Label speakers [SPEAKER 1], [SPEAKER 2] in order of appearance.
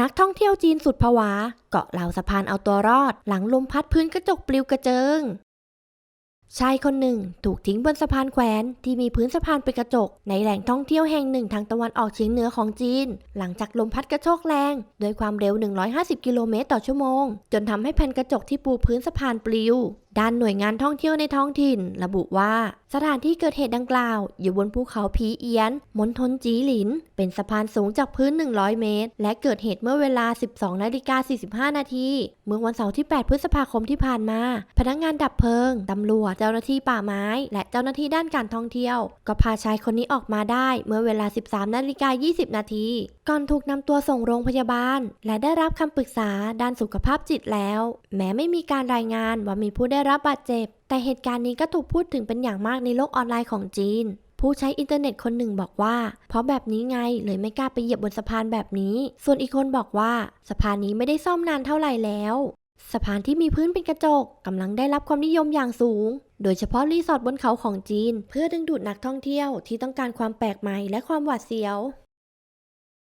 [SPEAKER 1] นักท่องเที่ยวจีนสุดผวา เกาะเหล่าสะพานเอาตัวรอด หลังลมพัดพื้นกระจกปลิวกระเจิง ชายคนหนึ่งถูกทิ้งบนสะพานแขวนที่มีพื้นสะพานเป็นกระจก ในแหล่งท่องเที่ยวแห่งหนึ่งทางตะวันออกเฉียงเหนือของจีน หลังจากลมพัดกระโชกแรงด้วยความเร็ว 150 กิโลเมตรต่อชั่วโมง จนทำให้แผ่นกระจกที่ปูพื้นสะพานปลิวด้านหน่วยงานท่องเที่ยวในท้องถิ่น ระบุว่า สถานที่เกิดเหตุดังกล่าว อยู่บนภูเขาผีเอียนมณฑลจีหลิน เป็นสะพานสูงจากพื้น 100 เมตร และเกิดเหตุเมื่อเวลา 12นาฬิกา45 นาทีเมื่อวันเสาร์ที่ 8 พฤษภาคมที่ผ่านมา พนักงานดับเพลิง ตำรวจเจ้าหน้าที่ป่าไม้ และเจ้าหน้าที่ด้านการท่องเที่ยว ก็พาชายคนนี้ออกมาได้เมื่อเวลา 13นาฬิกา20 นาทีก่อนถูกนำตัวส่งโรงพยาบาล และได้รับคำปรึกษาด้านสุขภาพจิตแล้ว แม้ไม่มีการรายงานว่ามีผู้ได้รับบาดเจ็บ แต่เหตุการณ์นี้ก็ถูกพูดถึงเป็นอย่างมากในโลกออนไลน์ของจีนผู้ใช้อินเทอร์เน็ตคนหนึ่งบอกว่า เพราะแบบนี้ไงเลยไม่กล้าไปเหยียบบนสะพานแบบนี้ ส่วนอีกคนบอกว่า สะพานนี้ไม่ได้ซ่อมนานเท่าไหร่แล้ว สะพานที่มีพื้นเป็นกระจกกำลังได้รับความนิยมอย่างสูง โดยเฉพาะรีสอร์ทบนเขาของจีน เพื่อดึงดูดนักท่องเที่ยวที่ต้องการความแปลกใหม่และความหวาดเสียว